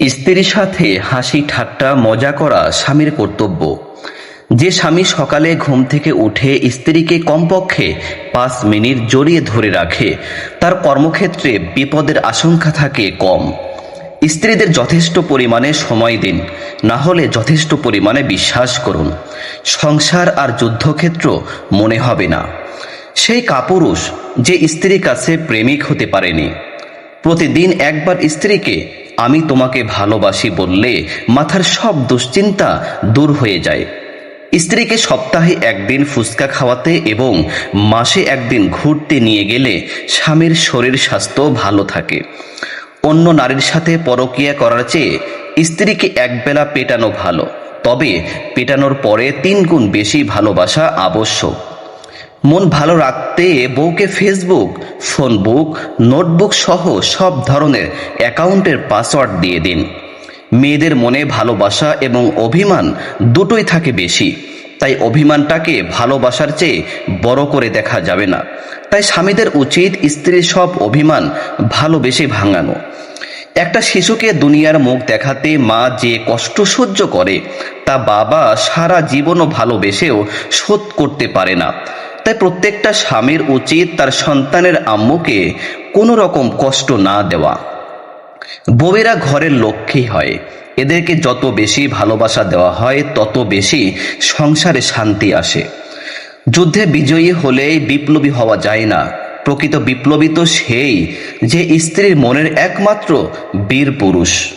স্ত্রীর সাথে হাসি ঠাট্টা মজা করা স্বামীর কর্তব্য। যে স্বামী সকালে ঘুম থেকে উঠে স্ত্রীকে কমপক্ষে পাঁচ মিনিট জড়িয়ে ধরে রাখে, তার কর্মক্ষেত্রে বিপদের আশঙ্কা থাকে কম। স্ত্রীদের যথেষ্ট পরিমাণে সময় দিন, না হলে যথেষ্ট পরিমাণে বিশ্বাস করুন। সংসার আর যুদ্ধক্ষেত্র মনে হবে না। সেই কাপুরুষ যে স্ত্রীর কাছে প্রেমিক হতে পারেনি। প্রতিদিন একবার স্ত্রীকে আমি তোমাকে ভালোবাসি বললে মাথার সব দুশ্চিন্তা দূর হয়ে যায়। স্ত্রীকে সপ্তাহে একদিন ফুচকা খাওয়াতে এবং মাসে একদিন ঘুরতে নিয়ে গেলে স্বামীর শরীর স্বাস্থ্য ভালো থাকে। অন্য নারীর সাথে পরকীয়া করার চেয়ে স্ত্রীকে একবেলা পেটানো ভালো। তবে পেটানোর পরে তিন গুণ বেশি ভালোবাসা আবশ্যক। মন ভালো রাখতে বউকে ফেসবুক ফোনবুক নোটবুক সহ সব ধরনের অ্যাকাউন্টের পাসওয়ার্ড দিয়ে দিন। মেয়েদের মনে ভালোবাসা এবং অভিমান দুটোই থাকে বেশি। তাই অভিমানটাকে ভালোবাসার চেয়ে বড় করে দেখা যাবে না। তাই স্বামীদের উচিত স্ত্রীর সব অভিমান ভালোবেসে ভাঙানো। একটা শিশুকে দুনিয়ার মুখ দেখাতে মা যে কষ্ট সহ্য করে, তা বাবা সারা জীবনও ভালোবেসেও শোধ করতে পারে না। তাই প্রত্যেকটা স্বামীর উচিত তার সন্তানের আম্মুকে কোনো রকম কষ্ট না দেওয়া। বউয়েরা ঘরের লক্ষ্মী হয়। এদেরকে যত বেশি ভালোবাসা দেওয়া হয়, তত বেশি সংসারে শান্তি আসে। যুদ্ধে বিজয়ী হলে বিপ্লবী হওয়া যায় না। প্রকৃত বিপ্লবী তো সেই যে স্ত্রীর মনের একমাত্র বীর পুরুষ।